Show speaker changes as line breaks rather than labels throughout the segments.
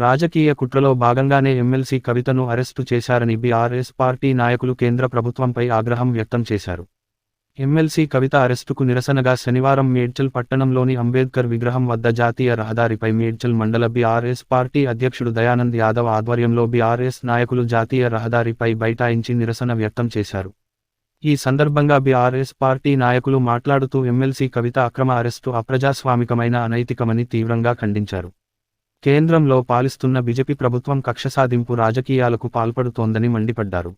రాజకీయ కుట్రలో భాగంగానే ఎమ్మెల్సీ కవితను అరెస్టు చేశారని బీఆర్ఎస్ పార్టీ నాయకులు కేంద్ర ప్రభుత్వంపై ఆగ్రహం వ్యక్తం చేశారు. ఎమ్మెల్సీ కవిత అరెస్టుకు నిరసనగా శనివారం మేడ్చల్ పట్టణంలోని అంబేద్కర్ విగ్రహం వద్ద జాతీయ రహదారిపై మేడ్చల్ మండల బీఆర్ఎస్ పార్టీ అధ్యక్షుడు దయానంద్ యాదవ్ ఆధ్వర్యంలో బీఆర్ఎస్ నాయకులు జాతీయ రహదారిపై బైఠాయించి నిరసన వ్యక్తం చేశారు. ఈ సందర్భంగా బీఆర్ఎస్ పార్టీ నాయకులు మాట్లాడుతూ ఎమ్మెల్సీ కవిత అక్రమ అరెస్టు అప్రజాస్వామికమైన అనైతికమని తీవ్రంగా ఖండించారు. కేంద్రంలో పాలిస్తున్న బిజెపి ప్రభుత్వం కక్ష సాధింపు రాజకీయాలకు పాల్పడుతోందని మండిపడ్డారు.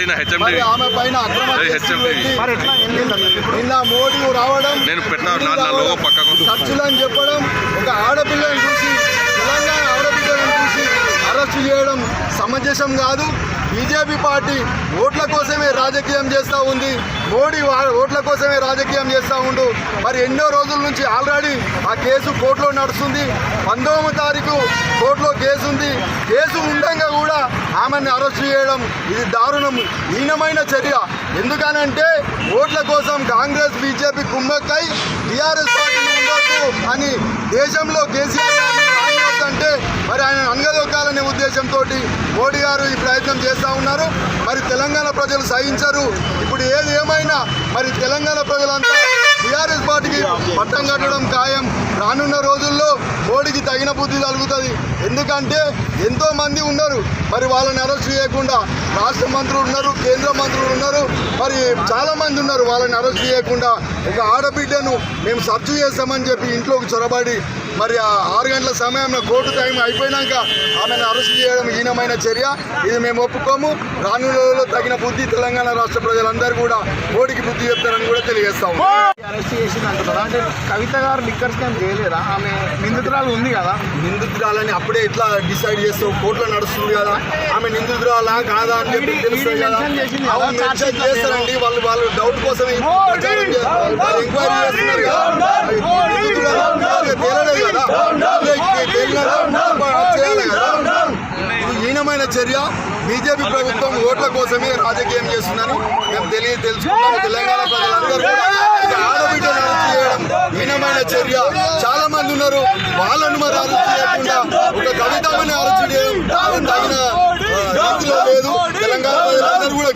అరే నా హెచ్ఎండి
మరి ఆమె పైన
హెచ్ఎండి.
పెట్టి నిన్న మోడీ రావడం
నేను నా లోగో పక్కకు.
ఖర్చులు అని చెప్పడం ఒక ఆడపిల్లని చూసి తెలంగాణ ఆడపిల్లని చూసి అరెస్ట్ చేయడం సమంజసం కాదు. బీజేపీ పార్టీ ఓట్ల కోసమే రాజకీయం చేస్తూ ఉంది. మోడీ ఓట్ల కోసమే రాజకీయం చేస్తూ ఉండు. మరి ఎన్నో రోజుల నుంచి ఆల్రెడీ ఆ కేసు కోర్టులో నడుస్తుంది. పంతొమ్మిది తారీఖు కోర్టులో కేసు ఉంది. కేసు ఉండగా కూడా ఆమెను అరెస్ట్ చేయడం ఇది దారుణం హీనమైన చర్య. ఎందుకనంటే ఓట్ల కోసం కాంగ్రెస్ బీజేపీ కుమ్మక్కై టీఆర్ఎస్ పార్టీని ఉండొద్దు అని దేశంలో కేసీఆర్ మరి ఆయన అనగదొక్కాలనే ఉద్దేశంతో మోడీ గారు ఈ ప్రయత్నం చేస్తూ ఉన్నారు. మరి తెలంగాణ ప్రజలు సహించరు. ఇప్పుడు ఏది ఏమైనా మరి తెలంగాణ ప్రజలంతా టీఆర్ఎస్ పార్టీకి పట్టం కట్టడం ఖాయం. రానున్న రోజుల్లో మోడీకి తగిన బుద్ధి కలుగుతుంది. ఎందుకంటే ఎంతో మంది ఉన్నారు. మరి వాళ్ళని అరెస్ట్ చేయకుండా రాష్ట్ర మంత్రులు ఉన్నారు కేంద్ర మంత్రులు ఉన్నారు. మరి చాలా మంది ఉన్నారు వాళ్ళని అరెస్ట్ చేయకుండా. ఒక ఆడబిడ్డను మేము సర్చ్ చేస్తామని చెప్పి ఇంట్లోకి చొరబడి మరి ఆ ఆరు గంటల సమయంలో కోర్టు టైం అయిపోయినాక ఆమెను అరెస్ట్ చేయడం హీనమైన చర్య. ఇది మేము ఒప్పుకోము. రానున్న రోజుల్లో తగిన బుద్ధి తెలంగాణ రాష్ట్ర ప్రజలందరూ కూడా మోడీకి బుద్ధి చెప్తారని కూడా తెలియజేస్తాము
అరెస్ట్ చేసింది అంటున్నారు అంటే కవిత గారు లిక్కర్ స్కామ్ చేయలేదా? ఆమె నిందితురాలు ఉంది కదా?
నిందితురాలని అప్పుడే ఎట్లా డిసైడ్ చేస్తావు? కోర్టులో నడుస్తుంది కదా. ఆమె నిందితురాలా కాదా అని చెప్పి తెలుస్తుంది కదా.
మెన్షన్
చేస్తారండి. వాళ్ళు వాళ్ళు డౌట్ కోసం ఎంక్వైరీ చేస్తున్నారు. చేయాలి కదా. హీనమైన చర్య. బీజేపీ ప్రభుత్వం ఓట్ల కోసమే రాజకీయం చేస్తుందని మేము తెలియ తెలుసుకున్నాము తెలంగాణ ప్రజలందరూ కూడా ఇది ఆడబిడ్డను అరెస్ట్ చేయడం హీనమైన చర్య చాలా మంది ఉన్నారు. వాళ్ళను మరి అరెస్ట్ చేయకుండా ఒక కవితమని అరెస్ట్ చేయడం తగిన రీతిలో లేదు. తెలంగాణ ప్రజలందరూ కూడా